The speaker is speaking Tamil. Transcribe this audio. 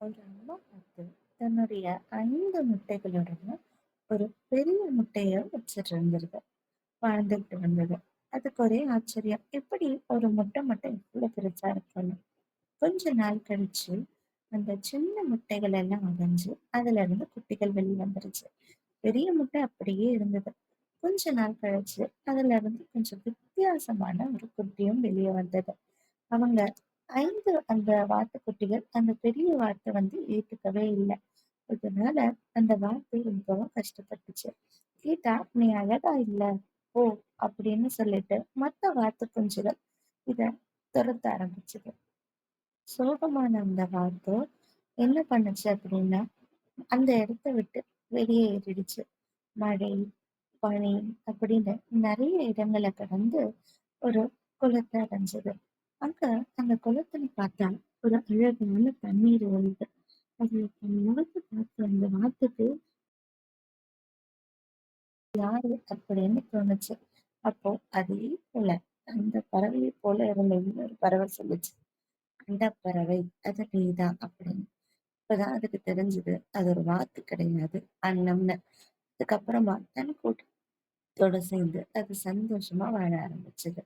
ஒரு அம்மா பார்த்து தன்னுடைய ஐந்து முட்டைகளுடன் ஒரு பெரிய முட்டைய வச்சுட்டு இருந்திருக்கு வாழ்ந்துட்டு வந்தது. அதுக்கு ஒரே ஆச்சரியம். எப்படி ஒரு முட்டை மட்டும் இவ்வளவு பெருசா இருக்கணும் கொஞ்ச நாள் கழிச்சு, அந்த சின்ன முட்டைகள் எல்லாம் அமைஞ்சு அதுல இருந்து குட்டிகள் வெளிய வந்துருச்சு. பெரிய முட்டை அப்படியே இருந்தது. கொஞ்ச நாள் கழிச்சு, அதுல இருந்து கொஞ்சம் வித்தியாசமான ஒரு குட்டியும் வெளியே வந்தது. அவங்க ஐந்து அந்த வாத்துக்குட்டிகள் அந்த பெரிய வார்த்தை வந்து ஏத்துக்கவே இல்லை இதனால அந்த வார்த்தை ரொம்பவும் கஷ்டப்பட்டுச்சு. கேட்டா, "நீ அழகா இல்ல, ஓ அப்படின்னு சொல்லிட்டு மத்த வாத்து குஞ்சுகள் இத துரத்த ஆரம்பிச்சது. சோகமான அந்த வார்த்தை என்ன பண்ணுச்சு அப்படின்னா, அந்த இடத்த விட்டு வெளியே ஏறிடுச்சு மழை, பனி அப்படின்னு நிறைய இடங்களை கடந்து ஒரு குளத்தை அடைஞ்சது. அங்க அந்த குளத்துல பார்த்தா ஒரு அழகான தண்ணீர் ஓடுது. அதுல தன் முகத்தை பார்த்த அந்த வாத்துக்கு யாரு அப்படின்னு தோணுச்சு. அப்போ அதே போல அந்த பறவையை போல இருந்த இன்னொரு பறவை சொல்லுச்சு. அந்த பறவை அது நீதான்" அப்படின்னு. இப்பதான் அதுக்கு தெரிஞ்சது அது ஒரு வாத்து கிடையாது, அன்னம்னு. அதுக்கப்புறமா தன் கூட்டத்தோட சேர்ந்து அது சந்தோஷமா வாழ ஆரம்பிச்சது.